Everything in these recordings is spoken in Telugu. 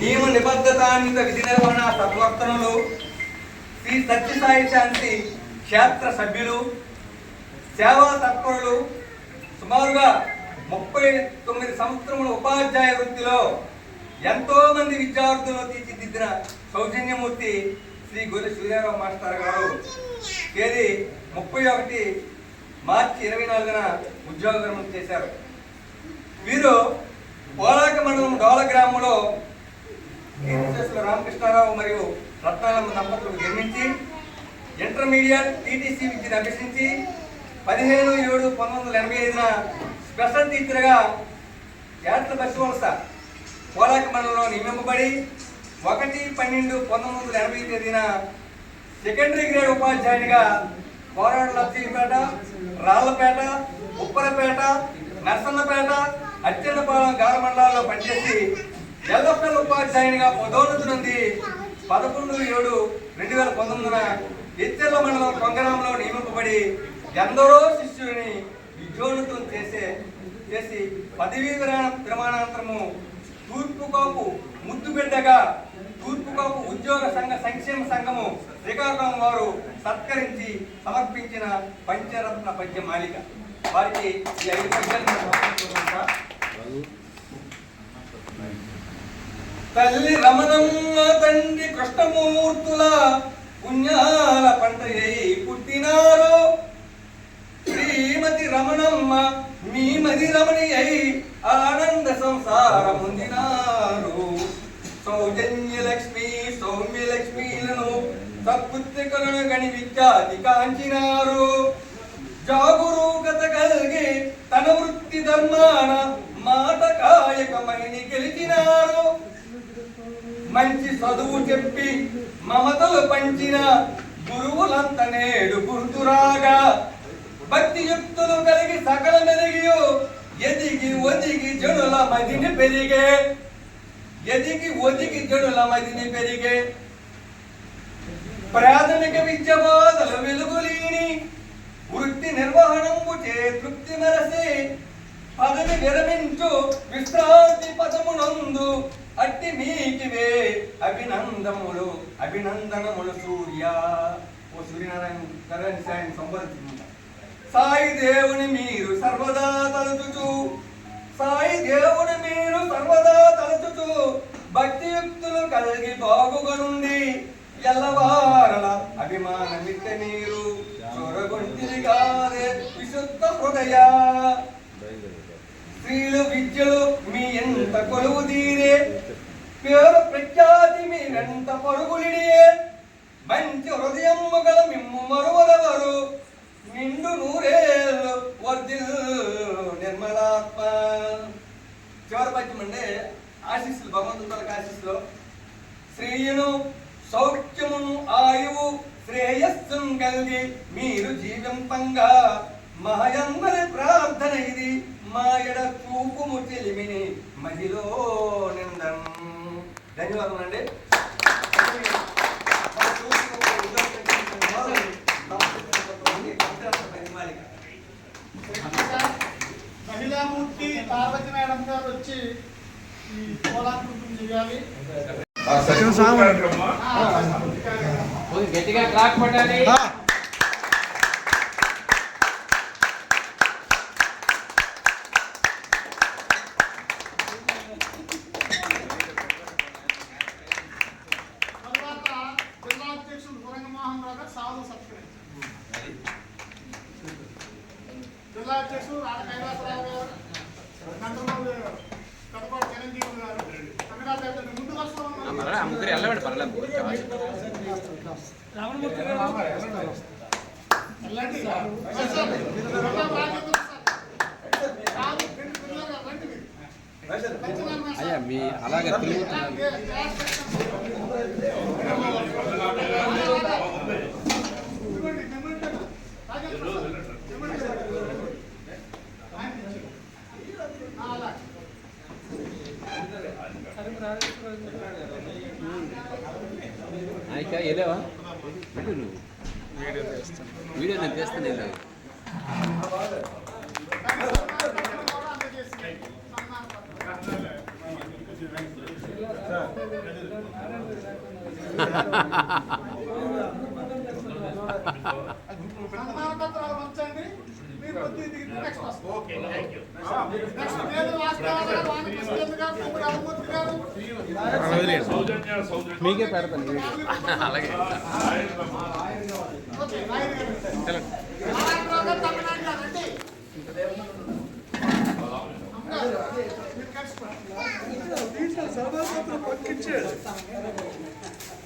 నియమ నిబద్ధతాన్విత విధి నిర్వహణ సద్వర్తనలు. శ్రీ సత్యసాయి శాంతి క్షేత్ర సభ్యులు సేవా తత్పరులు. సుమారుగా ముప్పై తొమ్మిది సంవత్సరముల ఉపాధ్యాయ వృత్తిలో ఎంతో మంది విద్యార్థులను తీర్చిదిద్దిన సౌజన్యమూర్తి శ్రీ గొర్రె సూర్యారావు మాస్టర్ గారు. తేదీ ముప్పై ఒకటి మార్చి ఇరవై నాలుగున ఉద్యోగ విరమణ చేశారు. వీరు పోలాక మండలం డోల గ్రామంలో కీర్తిశేషులు రామకృష్ణారావు మరియు రత్నాలమ్మ దంపతులకు జన్మించి ఇంటర్మీడియట్ టీటీసీ విద్యను అభ్యసించి పదిహేను ఏడు పంతొమ్మిది వందల ఎనభై ఐదున స్పెషల్ టీచర్గా ఏట్ల బస్సు వలస పోలాక మండలంలో నియమింపబడి ఒకటి పన్నెండు పంతొమ్మిది వందల ఎనభై తేదీన సెకండరీ గ్రేడ్ ఉపాధ్యాయునిగా కోరాడు లక్ష్మీపేట రాళ్ళపేట ఉప్పరపేట నర్సన్నపేట అత్యంతపాలెం గార మండలాల్లో పనిచేసి ఎల్ఎఫ్ఎల్ ఉపాధ్యాయునిగా పదోన్నతి నుండి పదకొండు ఏడు రెండు వేల పంతొమ్మిదిన ఎత్తెల్ల మండలం కొంగరాంలో నియమింపబడి ఎందరో శిష్యుని విద్యోన్నతం చేసే చేసి పదవీ విరా విరమణాంతరము తూర్పుకోపు ముద్దుబిడ్డగా తూర్పుకోపు ఉద్యోగ సంఘ సంక్షేమ సంఘము శ్రీకాకుళం వారు సత్కరించి సమర్పించిన పంచరత్న పద్య మాలిక. వారికి ఈ ఐదు పద్యాలు తల్లి రమణమ్మ తండ్రి కృష్ణమూర్తుల పుణ్యాల పంట అయి పుట్టినారు శ్రీమతి రమణమ్మ మీ మది రమణి అయి ఆనంద సంసారం పొందినారు. సౌజన్య లక్ష్మి సౌమ్య లక్ష్మీలను సత్పుత్రికలను గణి విద్యాది కాంచినా వృత్తి ధర్మాన మాట కాయకమని గెలిచినారు. మంచి చదువు చెప్పి మమతలు పంచిన గురువులంత నేడు గుర్తురాగా. భక్తి యుక్తులు కలిగి సకల మెరిగి ఎదిగి ఒదిగి జనుల మదిని పెరిగే. ఎదిగి ఒదిగి జనుల మదిని పెరిగే. ప్రాథమిక విద్య బోధలు వెలుగులీని. వృత్తి నిర్వహణము చే తృప్తి మెరసి. పదవి విరమించు విశ్రాంతి పదమునందు అట్టి మీకివే అభినందములు అభినందనములు సూర్య. ఓ సూర్యనారాయణ నారాయణ సాయిని సంబోధించుకుంటా సాయి దేవుని మీరు సర్వదా తలుచుచు సాయి దేవుని మీరు సర్వదా తలుచుచు భక్తియుక్తులు కలిగి బాగుగనుండి ఎల్లవారల అభిమానమిట్ట మీరు చొరగొంటిరిగాదే విశుద్ధ హృదయ. స్త్రీలు విద్యలు మీ ఎంత కొలువు తీరే? పేరు ప్రఖ్యాతి మీరెంత వెంట పరుగులిడియే? మంచి హృదయం గల మిమ్ము మరువరు ఇది మాయడ చూపుము చెలిమిని మదిలో నిందం. ధన్యవాదములు అండి. మహిళామూర్తి పార్వతి మేడం గారు వచ్చి ఈ పోలాకృతం చేయాలి. గట్టిగా క్లాక్ పట్టాలి తర్వాత జిల్లా అధ్యక్షుడు మురంగమోహన్ రావు గారు సాధు సత్కరించారు జిల్లా అధ్యక్షుడు రాడ కైలాసరావు గారు నందమూరి కడపాటి చిరంజీవి గారు తమిళనాడు అధ్యక్షుడు ముందు ముగ్గురు వెళ్ళండి పర్లే వెళ్ళండి. సార్, సార్, జిల్లా బాధ్యతలు సార్. కాదు, రెండు పిల్లలు రండి మీరు. పెంచలేము సార్. అయ్యా మీ అలాగే తిరుగు ఆయక వెళ్ళావా వెళ్ళు నువ్వు వీడియో నేను చేస్తాను వెళ్ళావు. సన్మాన పత్రాలు మీకే పెడతాను అలాగే సభాపత్రం నాయుడు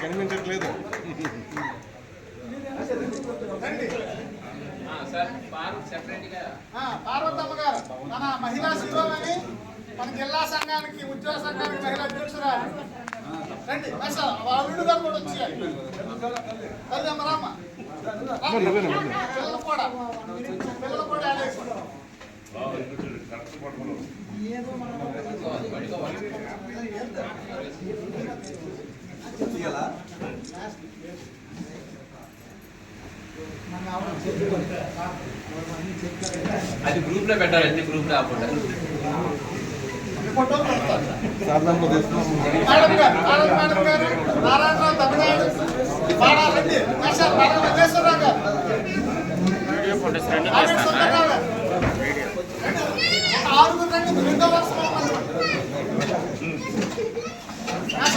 కనిపించట్లేదు సార్ పార్క్ పార్వతమ్మ మహిళా మన అని మన జిల్లా సంఘానికి ఉద్యోగ సంఘానికి మహిళా అధ్యక్షురాలు. రండి బస్ వాళ్ళు గారు కూడా వచ్చేయాలి. తల్లి అమ్మరామ్మ పిల్లలు కూడా పిల్లలు కూడా యాడ్ చేసుకోండి. అది గ్రూప్లో పెట్టాలి అన్ని గ్రూప్లో ఆపండి ఫోటోలు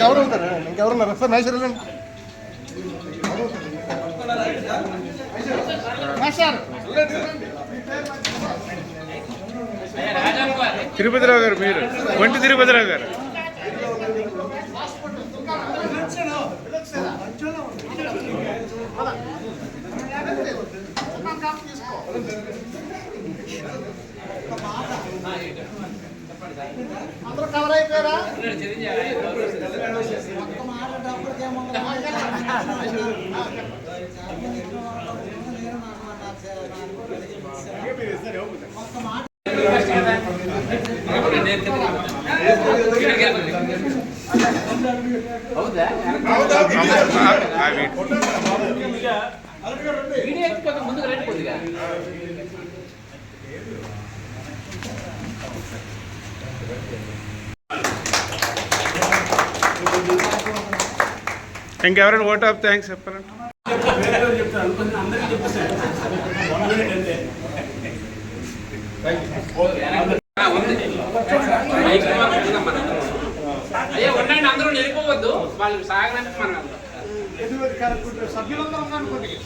ఎవరు ఉంటారు? ఇంకెవరున్నారు? సార్ నైసర్ వెళ్ళండి తిరుపతిరావు గారు మీరు. వంటి తిరుపతిరావు గారు. అందరూ కవర్ అయిపోయారా హౌదా ఆ వీడియో. వీడియో ఎక్కిపోతే ముందుకు రండి కొద్దిగా ఇంకెవరైనా ఓట్ ఆఫ్ థ్యాంక్స్. అయ్యా ఉండండి అందరూ వాళ్ళు సాగడానికి మనం సభ్యులందరూ ఉన్నాను కొద్దిగా